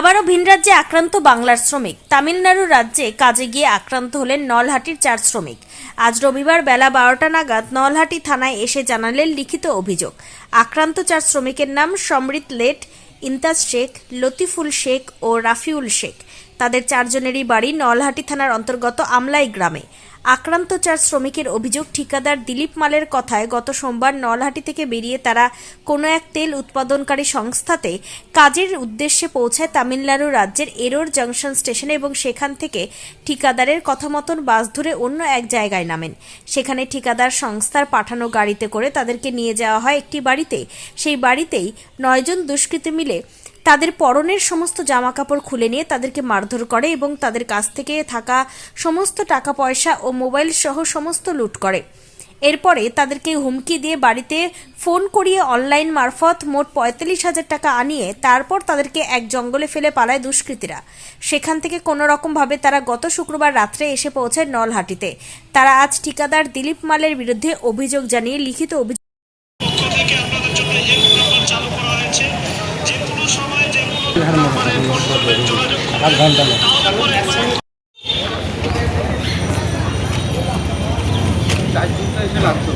আবারও ভিন রাজ্যে আক্রান্ত বাংলার শ্রমিক। তামিলনাড়ু রাজ্যে কাজে গিয়ে আক্রান্ত হলেন নলহাটির চার শ্রমিক। আজ রবিবার বেলা বারোটা নাগাদ নলহাটি থানায় এসে জানালেন লিখিত অভিযোগ। আক্রান্ত চার শ্রমিকের নাম সমৃত লেট ইন্তাজ শেখ, লতিফুল শেখ ও রাফিউল শেখ। তাদের চারজনেরই বাড়ি নলহাটি থানার অন্তর্গত আমলাই গ্রামে। আক্রান্ত চার শ্রমিকের অভিযোগ, ঠিকাদার দিলীপ মালের কথায় গত সোমবার নলহাটি থেকে বেরিয়ে তারা কোনো এক তেল উৎপাদনকারী সংস্থাতে কাজের উদ্দেশ্যে পৌঁছায় তামিলনাড়ু রাজ্যের এরোর জংশন স্টেশনে এবং সেখান থেকে ঠিকাদারের কথা মতন বাস ধরে অন্য এক জায়গায় নামেন। সেখানে ঠিকাদার সংস্থার পাঠানো গাড়িতে করে তাদেরকে নিয়ে যাওয়া হয় একটি বাড়িতে। সেই বাড়িতেই নয়জন দুষ্কৃতী মিলে তাদের পরনের সমস্ত জামা কাপড় খুলে নিয়ে তাদেরকে মারধর করে এবং তাদের কাছ থেকে থাকা সমস্ত টাকা পয়সা ও মোবাইল সহ সমস্ত লুট করে। এরপরে তাদেরকে হুমকি দিয়ে বাড়িতে ফোন করিয়ে অনলাইন মারফত মোট পঁয়তাল্লিশ হাজার টাকা আনিয়ে তারপর তাদেরকে এক জঙ্গলে ফেলে পালায় দুষ্কৃতীরা। সেখান থেকে কোনো রকমভাবে তারা গত শুক্রবার রাত্রে এসে পৌঁছে নলহাটিতে। তারা আজ ঠিকাদার দিলীপ মালের বিরুদ্ধে অভিযোগ জানিয়ে লিখিত অভিযোগ পক্ষ থেকে আপনাদের জন্য হেল্প নাম্বার চালু করা হয়েছে যে কোনো সময় যে কোনো নাম্বারে ফোন করবেন যোগাযোগ আধ ঘণ্টা না তারপরে চার দিনটা এসে লাগতো